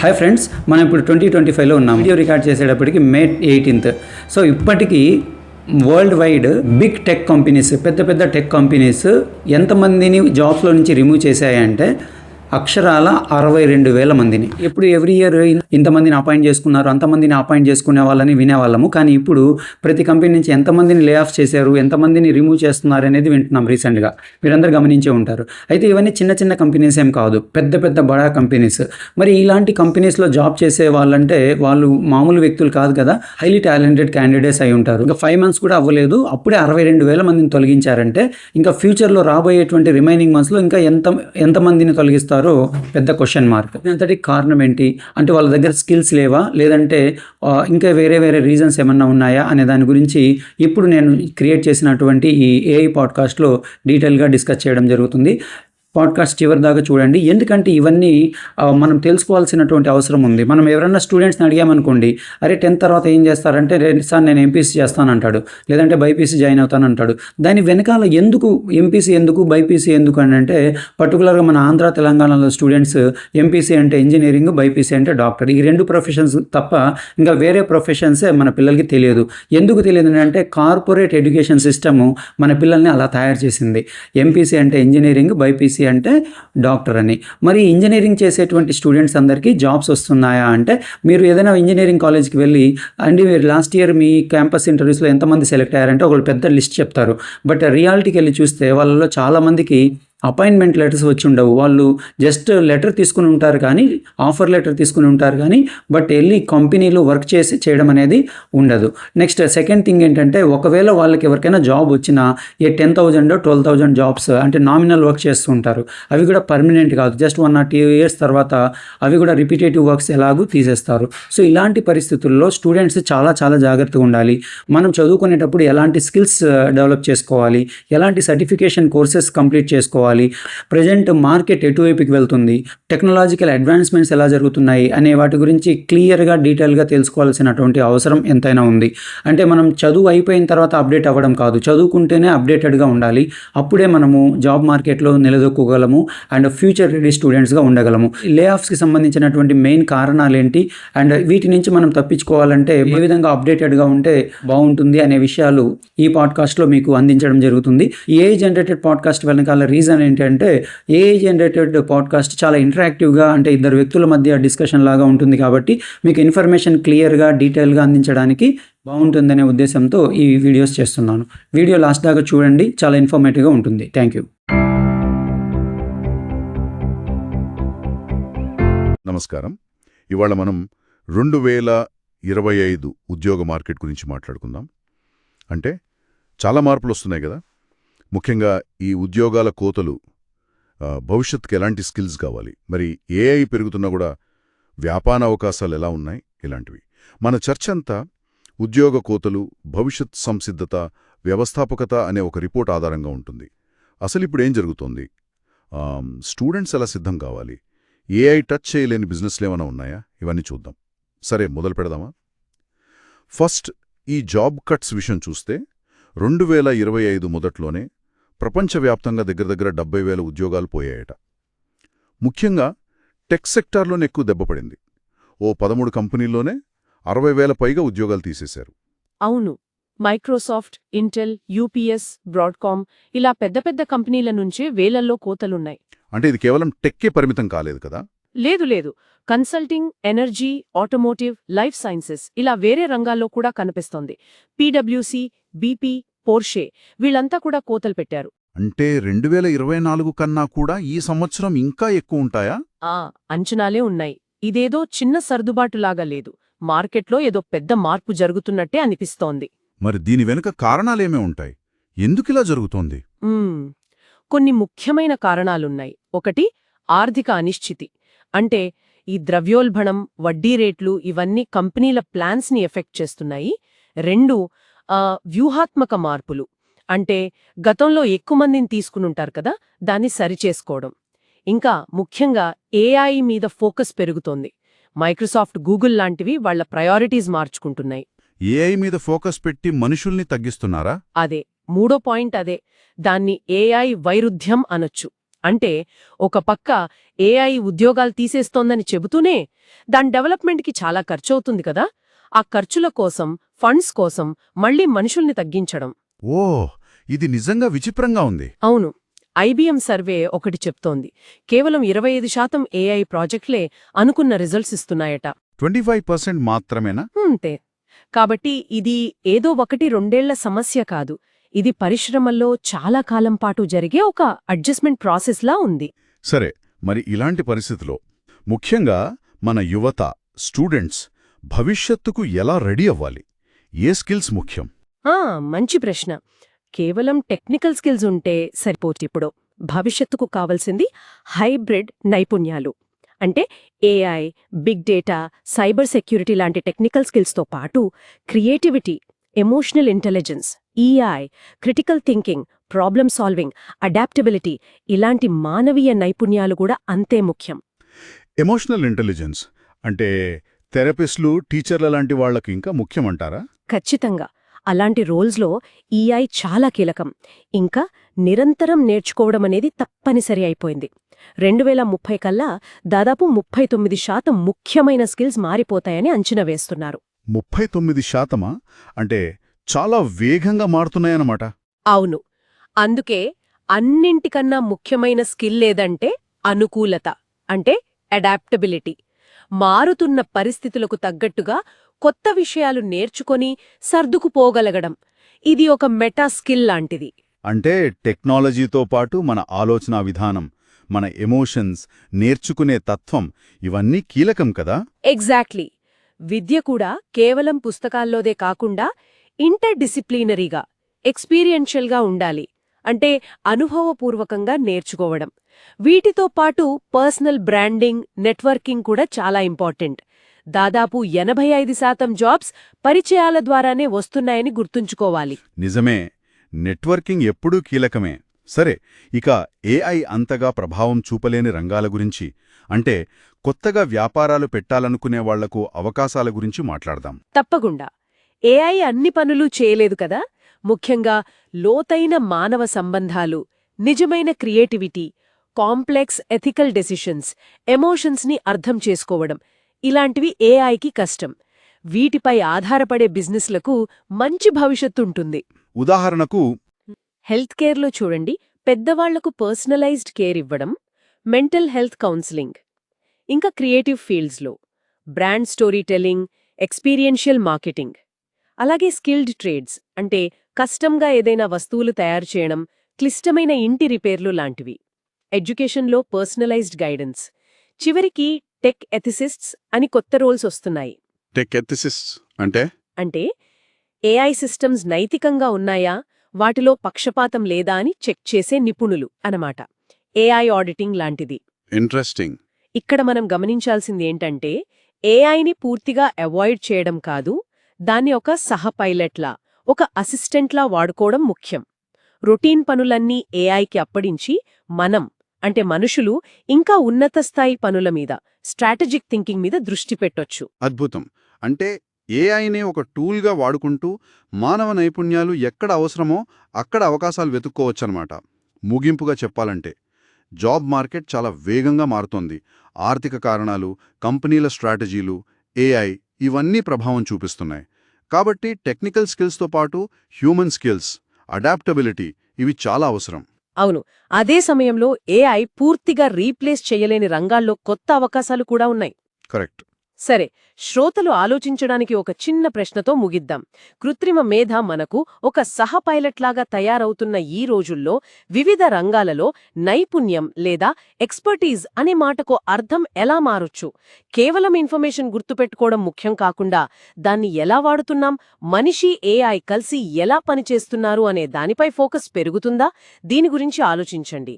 Hi friends మనం ఇప్పుడు twenty twenty ఫైవ్లో ఉన్నాం వీడియో రికార్డ్ చేసేటప్పటికి మే ఎయిటీన్త్ సో ఇప్పటికీ world wide big tech companies పెద్ద పెద్ద టెక్ కంపెనీస్ ఎంతమందిని జాబ్స్లో నుంచి రిమూవ్ చేశాయంటే అక్షరాల అరవై రెండు వేల మందిని. ఎప్పుడు ఎవ్రీ ఇయర్ ఇంతమందిని అపాయింట్ చేసుకున్నారు అంతమందిని అపాయింట్ చేసుకునే వాళ్ళని వినేవాళ్ళము. కానీ ఇప్పుడు ప్రతి కంపెనీ నుంచి ఎంతమందిని లే ఆఫ్ చేశారు ఎంతమందిని రిమూవ్ చేస్తున్నారు అనేది వింటున్నాం రీసెంట్గా మీరందరూ గమనించే ఉంటారు. అయితే ఇవన్నీ చిన్న చిన్న కంపెనీస్ ఏం కాదు. పెద్ద పెద్ద బడా కంపెనీస్ మరి ఇలాంటి కంపెనీస్లో జాబ్ చేసే వాళ్ళంటే వాళ్ళు మామూలు వ్యక్తులు కాదు కదా. హైలీ టాలెంటెడ్ క్యాండిడేట్స్ అయి ఉంటారు. ఇంకా ఫైవ్ మంత్స్ కూడా అవ్వలేదు. అప్పుడే అరవై రెండు వేల మందిని తొలగించారంటే ఇంకా ఫ్యూచర్లో రాబోయేటువంటి రిమైనింగ్ మంత్స్లో ఇంకా ఎంత ఎంతమందిని తొలగిస్తారు? పెద్ద క్వశ్చన్ మార్క్ అంతటి కారణం ఏంటి? అంటే వాళ్ళ దగ్గర స్కిల్స్ లేవా? లేదంటే ఇంకా వేరే వేరే రీజన్స్ ఏమన్నా ఉన్నాయా? అనే దాని గురించి ఇప్పుడు నేను క్రియేట్ చేసినటువంటి ఈ ఏఐ పాడ్కాస్ట్లో డీటెయిల్గా డిస్కస్ చేయడం జరుగుతుంది. పాడ్కాస్ట్ చివరి దాకా చూడండి. ఎందుకంటే ఇవన్నీ మనం తెలుసుకోవాల్సినటువంటి అవసరం ఉంది. మనం ఎవరైనా స్టూడెంట్స్ని అడిగామనుకోండి అరే టెన్త్ తర్వాత ఏం చేస్తారంటే "రే, సార్ నేను ఎంపీసీ చేస్తానంటాడు. లేదంటే బైపీసీ జాయిన్ అవుతానంటాడు. దాని వెనకాల ఎందుకు ఎంపీసీ ఎందుకు బైపీసీ ఎందుకు అని అంటే పర్టికులర్గా మన ఆంధ్ర తెలంగాణలో స్టూడెంట్స్ ఎంపీసీ అంటే ఇంజనీరింగ్ బైపీసీ అంటే డాక్టర్. ఈ రెండు ప్రొఫెషన్స్ తప్ప ఇంకా వేరే ప్రొఫెషన్సే మన పిల్లలకి తెలియదు. ఎందుకు తెలియదు అంటే కార్పొరేట్ ఎడ్యుకేషన్ సిస్టము మన పిల్లల్ని అలా తయారు చేసింది. ఎంపీసీ అంటే ఇంజనీరింగ్ బైపీసీ అంటే డాక్టర్ అని. మరి ఇంజనీరింగ్ చేసేటువంటి స్టూడెంట్స్ అందరికీ జాబ్స్ వస్తున్నాయా అంటే మీరు ఏదైనా ఇంజనీరింగ్ కాలేజ్కి వెళ్ళి అండి మీరు లాస్ట్ ఇయర్ మీ క్యాంపస్ ఇంటర్వ్యూస్లో ఎంతమంది సెలెక్ట్ అయ్యారంటే ఒకళ్ళు పెద్ద లిస్ట్ చెప్తారు. బట్ రియాలిటీకి వెళ్ళి చూస్తే వాళ్ళలో చాలామందికి అపాయింట్మెంట్ లెటర్స్ వచ్చి ఉండవు. వాళ్ళు జస్ట్ లెటర్ తీసుకుని ఉంటారు కానీ ఆఫర్ లెటర్ తీసుకుని ఉంటారు కానీ బట్ వెళ్ళి కంపెనీలో వర్క్ చేసి చేయడం అనేది ఉండదు. నెక్స్ట్ సెకండ్ థింగ్ ఏంటంటే ఒకవేళ వాళ్ళకి ఎవరికైనా జాబ్ వచ్చినా a ten thousand twelve thousand jobs అంటే నామినల్ వర్క్ చేస్తూ ఉంటారు. అవి కూడా పర్మనెంట్ కాదు. Just one or two years తర్వాత అవి కూడా రిపీటేటివ్ వర్క్స్ ఎలాగూ తీసేస్తారు. సో ఇలాంటి పరిస్థితుల్లో స్టూడెంట్స్ చాలా చాలా జాగ్రత్తగా ఉండాలి. మనం చదువుకునేటప్పుడు ఎలాంటి స్కిల్స్ డెవలప్ చేసుకోవాలి? ఎలాంటి సర్టిఫికేషన్ కోర్సెస్ కంప్లీట్ చేసుకోవాలి? ప్రజెంట్ మార్కెట్ ఎటువైపుకి వెళ్తుంది? టెక్నాలజికల్ అడ్వాన్స్మెంట్స్ ఎలా జరుగుతున్నాయి? అనే వాటి గురించి క్లియర్గా డీటెయిల్గా తెలుసుకోవాల్సినటువంటి అవసరం ఎంతైనా ఉంది. అంటే మనం చదువు అయిపోయిన తర్వాత అప్డేట్ అవ్వడం కాదు. చదువుకుంటేనే అప్డేటెడ్గా ఉండాలి. అప్పుడే మనము జాబ్ మార్కెట్లో నిలదొక్కగలము అండ్ ఫ్యూచర్ రెడీ స్టూడెంట్స్గా ఉండగలము. లే ఆఫ్స్కి సంబంధించినటువంటి మెయిన్ కారణాలు ఏంటి అండ్ వీటి నుంచి మనం తప్పించుకోవాలంటే ఏ విధంగా అప్డేటెడ్గా ఉంటే బాగుంటుంది అనే విషయాలు ఈ పాడ్కాస్ట్లో మీకు అందించడం జరుగుతుంది. ఏ జనరేటెడ్ పాడ్కాస్ట్ వెనకాల రీజన్ ఏంటంటే ఏ జనరేటెడ్ పాడ్కాస్ట్ చాలా ఇంటరాక్టివ్గా అంటే ఇద్దరు వ్యక్తుల మధ్య డిస్కషన్ లాగా ఉంటుంది కాబట్టి మీకు ఇన్ఫర్మేషన్ క్లియర్గా డీటెయిల్గా అందించడానికి బాగుంటుందనే ఉద్దేశంతో ఈ వీడియోస్ చేస్తున్నాను. వీడియో లాస్ట్ దాకా చూడండి చాలా ఇన్ఫర్మేటివ్గా ఉంటుంది. థ్యాంక్ యూ నమస్కారం. ఇవాళ మనం రెండు వేల ఇరవై ఐదు ఉద్యోగ మార్కెట్ గురించి మాట్లాడుకుందాం. అంటే చాలా మార్పులు వస్తున్నాయి కదా. ముఖ్యంగా ఈ ఉద్యోగాల కోతలు ఆ, భవిష్యత్తుకి ఎలాంటి స్కిల్స్ కావాలి? మరి ఏఐ పెరుగుతున్నా కూడా వ్యాపార అవకాశాలు ఎలా ఉన్నాయి? ఇలాంటివి. మన చర్చ అంతా ఉద్యోగ కోతలు భవిష్యత్ సంసిద్ధత వ్యవస్థాపకత అనే ఒక రిపోర్ట్ ఆధారంగా ఉంటుంది. అసలు ఇప్పుడు ఏం జరుగుతోంది? స్టూడెంట్స్ ఎలా సిద్ధం కావాలి? ఏఐ టచ్ చేయలేని బిజినెస్లు ఏమైనా ఉన్నాయా? ఇవన్నీ చూద్దాం. సరే మొదలు పెడదామా? ఫస్ట్ ఈ జాబ్ కట్స్ విషయం చూస్తే రెండు వేల ఇరవై ఐదు మొదట్లోనే ప్రపంచవ్యాప్తంగా దగ్గర దగ్గర డెబ్బై వేల ఉద్యోగాలు పోయాయట. ముఖ్యంగా టెక్ సెక్టార్లోనే ఎక్కువ దెబ్బపడింది ఓ పదమూడు కంపెనీల్లోనే అరవై వేల పైగా ఉద్యోగాలు తీసేశారు. అవును మైక్రోసాఫ్ట్ ఇంటెల్ యూపీఎస్ బ్రాడ్కామ్ ఇలా పెద్ద పెద్ద కంపెనీల నుంచే వేలల్లో కోతలున్నాయి. అంటే ఇది కేవలం టెక్కే పరిమితం కాలేదు కదా? లేదు లేదు. Consulting energy automotive life sciences ఇలా వేరే రంగాల్లో కూడా కనిపిస్తోంది. పీడబ్ల్యూసీ బీపీ పోర్షే వీళ్ళంతా కూడా కోతలు పెట్టారు. అంటే రెండు వేల ఇరవై నాలుగు కన్నా కూడా ఈ సంవత్సరం ఇంకా ఎక్కువ ఉంటాయా? ఆ అంచనాలే ఉన్నాయి. ఇదేదో చిన్న సర్దుబాటులాగా లేదు. మార్కెట్లో ఏదో పెద్ద మార్పు జరుగుతున్నట్టే అనిపిస్తోంది. మరి దీని వెనుక కారణాలేమే ఉంటాయి? ఎందుకిలా జరుగుతోంది. కొన్ని ముఖ్యమైన కారణాలున్నాయి. ఒకటి ఆర్థిక అనిశ్చితి. అంటే ఈ ద్రవ్యోల్బణం వడ్డీ రేట్లు ఇవన్నీ కంపెనీల ప్లాన్స్ని ఎఫెక్ట్ చేస్తున్నాయి. రెండు వ్యూహాత్మక మార్పులు. అంటే గతంలో ఎక్కువ మందిని తీసుకునుంటారు కదా దాన్ని సరిచేసుకోవడం ఇంకా ముఖ్యంగా ఏఐ మీద ఫోకస్ పెరుగుతోంది. మైక్రోసాఫ్ట్ గూగుల్ లాంటివి వాళ్ళ ప్రయారిటీస్ మార్చుకుంటున్నాయి. ఏఐ మీద ఫోకస్ పెట్టి మనుషుల్ని తగ్గిస్తున్నారా? అదే. మూడో పాయింట్ అదే. దాన్ని ఏఐ వైరుధ్యం అనొచ్చు. అంటే ఒక పక్క ఏఐ ఉద్యోగాలు తీసేస్తోందని చెబుతూనే దాని డెవలప్మెంట్కి చాలా ఖర్చవుతుంది కదా. ఆ ఖర్చుల కోసం ఫండ్స్ కోసం మళ్ళీ మనుషుల్ని తగ్గించడం. ఓ ఇది నిజంగా విచిత్రంగా ఉంది. అవును ఐబీఎం సర్వే ఒకటి చెప్తోంది. కేవలం ఇరవై ఐదు శాతం ఏఐ ప్రాజెక్టులే అనుకున్న రిజల్ట్స్ ఇస్తున్నాయట. ట్వంటీ ఫైవ్ పర్సెంట్ మాత్రమేనా? అంతే. కాబట్టి ఇది ఏదో ఒకటి రెండేళ్ళ సమస్య కాదు. ఇది పరిశ్రమల్లో చాలా కాలం పాటు జరిగే ఒక అడ్జస్ట్మెంట్ ప్రాసెస్లా ఉంది. సరే మరి ఇలాంటి పరిస్థితిలో ముఖ్యంగా మన యువత స్టూడెంట్స్ భవిష్యత్తుకు ఎలా రెడీ అవ్వాలి? ఏ స్కిల్స్ ముఖ్యం? మంచి ప్రశ్న. కేవలం టెక్నికల్ స్కిల్స్ ఉంటే సరిపోతిప్పుడు భవిష్యత్తుకు కావలసింది హైబ్రిడ్ నైపుణ్యాలు. అంటే AI big data cyber security లాంటి టెక్నికల్ స్కిల్స్తో పాటు creativity emotional intelligence EI critical thinking problem solving adaptability ఇలాంటి మానవీయ నైపుణ్యాలు కూడా అంతే ముఖ్యం. ఎమోషనల్ ఇంటెలిజెన్స్ అంటే థెరపిస్టులు టీచర్ల లాంటి వాళ్ళకు ఇంకా ముఖ్యమంటారా? ఖచ్చితంగా. అలాంటి రోల్స్లో ఈఐ చాలా కీలకం. ఇంకా నిరంతరం నేర్చుకోవడం అనేది తప్పనిసరి అయిపోయింది. రెండు వేల ముప్పై కల్లా దాదాపు ముప్పై తొమ్మిది శాతం ముఖ్యమైన స్కిల్స్ మారిపోతాయని అంచనా వేస్తున్నారు. ముప్పై తొమ్మిది శాతమా? అంటే చాలా వేగంగా మారుతున్నాయన్నమాట. అవును. అందుకే అన్నింటికన్నా ముఖ్యమైన స్కిల్ లేదంటే అనుకూలత అంటే అడాప్టబిలిటీ. మారుతున్న పరిస్థితులకు తగ్గట్టుగా కొత్త విషయాలు నేర్చుకొని సర్దుకుపోగలగడం. ఇది ఒక మెటా స్కిల్ లాంటిది. అంటే టెక్నాలజీతో పాటు మన ఆలోచనా విధానం మన ఎమోషన్స్ నేర్చుకునే తత్వం ఇవన్నీ కీలకం కదా? ఎగ్జాక్ట్లీ. విద్య కూడా కేవలం పుస్తకాల్లోదే కాకుండా ఇంటర్ డిసిప్లినరీగా ఎక్స్పీరియన్షియల్గా ఉండాలి. అంటే అనుభవపూర్వకంగా నేర్చుకోవడం. వీటితో పాటు పర్సనల్ బ్రాండింగ్ నెట్వర్కింగ్ కూడా చాలా ఇంపార్టెంట్. దాదాపు ఎనభై ఐదు శాతం జాబ్స్ పరిచయాల ద్వారానే వస్తున్నాయని గుర్తుంచుకోవాలి. నిజమే. నెట్వర్కింగ్ ఎప్పుడూ కీలకమే. సరే ఇక ఏఐ అంతగా ప్రభావం చూపలేని రంగాల గురించి అంటే కొత్తగా వ్యాపారాలు పెట్టాలనుకునే వాళ్ళకు అవకాశాల గురించి మాట్లాడదాం. తప్పకుండా. ఏఐ అన్ని పనులు చేయలేదు కదా? ముఖ్యంగా లోతైన మానవ సంబంధాలు నిజమైన క్రియేటివిటీ కాంప్లెక్స్ ఎథికల్ డెసిషన్స్ ఎమోషన్స్ని అర్థం చేసుకోవడం ఇలాంటివి ఏఐకి కష్టం. వీటిపై ఆధారపడే బిజినెస్లకు మంచి భవిష్యత్తుంటుంది. ఉదాహరణకు హెల్త్ కేర్లో చూడండి. పెద్దవాళ్ళకు పర్సనలైజ్డ్ కేర్ ఇవ్వడం మెంటల్ హెల్త్ కౌన్సిలింగ్ ఇంకా creative ఫీల్డ్స్లో brand story telling experiential marketing అలాగే స్కిల్డ్ ట్రేడ్స్ అంటే కస్టమ్గా ఏదైనా వస్తువులు తయారు చేయడం క్లిష్టమైన ఇంటి రిపేర్లు లాంటివి. ఎడ్యుకేషన్లో పర్సనలైజ్డ్ గైడెన్స్. చివరికి టెక్ ఎథిసిస్ట్స్ అని కొత్త రోల్స్ వస్తున్నాయి. టెక్ ఎథిసిస్ట్ అంటే? అంటే ఏఐ సిస్టమ్స్ నైతికంగా ఉన్నాయా? వాటిలో పక్షపాతం లేదా అని చెక్ చేసే నిపుణులు అనమాట ఏఐ ఆడిటింగ్ లాంటిది. ఇంట్రెస్టింగ్ ఇక్కడ మనం గమనించాల్సింది ఏంటంటే ఏఐని పూర్తిగా అవాయిడ్ చేయడం కాదు దాన్ని ఒక సహ పైలట్లా ఒక అసిస్టెంట్లా వాడుకోవడం ముఖ్యం. రొటీన్ పనులన్నీ ఏఐకి అప్పడించి మనం అంటే మనుషులు ఇంకా ఉన్నత స్థాయి పనుల మీద స్ట్రాటజిక్ థింకింగ్ మీద దృష్టి పెట్టొచ్చు. అద్భుతం. అంటే ఏఐనే ఒక టూల్గా వాడుకుంటూ మానవ నైపుణ్యాలు ఎక్కడ అవసరమో అక్కడ అవకాశాలు వెతుక్కోవచ్చనమాట ముగింపుగా చెప్పాలంటే జాబ్ మార్కెట్ చాలా వేగంగా మారుతోంది. ఆర్థిక కారణాలు కంపెనీల స్ట్రాటజీలు ఏఐ ఇవన్నీ ప్రభావం చూపిస్తున్నాయి. కాబట్టి టెక్నికల్ స్కిల్స్తో పాటు హ్యూమన్ స్కిల్స్ అడాప్టబిలిటీ ఇవి చాలా అవసరం. అవును అదే సమయంలో ఏఐ పూర్తిగా రీప్లేస్ చేయలేని రంగాల్లో కొత్త అవకాశాలు కూడా ఉన్నాయి. కరెక్ట్. సరే శ్రోతలు ఆలోచించడానికి ఒక చిన్న ప్రశ్నతో ముగిద్దాం. కృత్రిమ మేధ మనకు ఒక సహ పైలట్లాగా తయారవుతున్న ఈ రోజుల్లో వివిధ రంగాలలో నైపుణ్యం లేదా ఎక్స్పర్టీజ్ అనే మాటకు అర్థం ఎలా మారొచ్చు? కేవలం ఇన్ఫర్మేషన్ గుర్తుపెట్టుకోవడం ముఖ్యం కాకుండా దాన్ని ఎలా వాడుతున్నాం? మనిషి ఏఐ కలిసి ఎలా పనిచేస్తున్నారు అనే దానిపై ఫోకస్ పెరుగుతుందా? దీని గురించి ఆలోచించండి.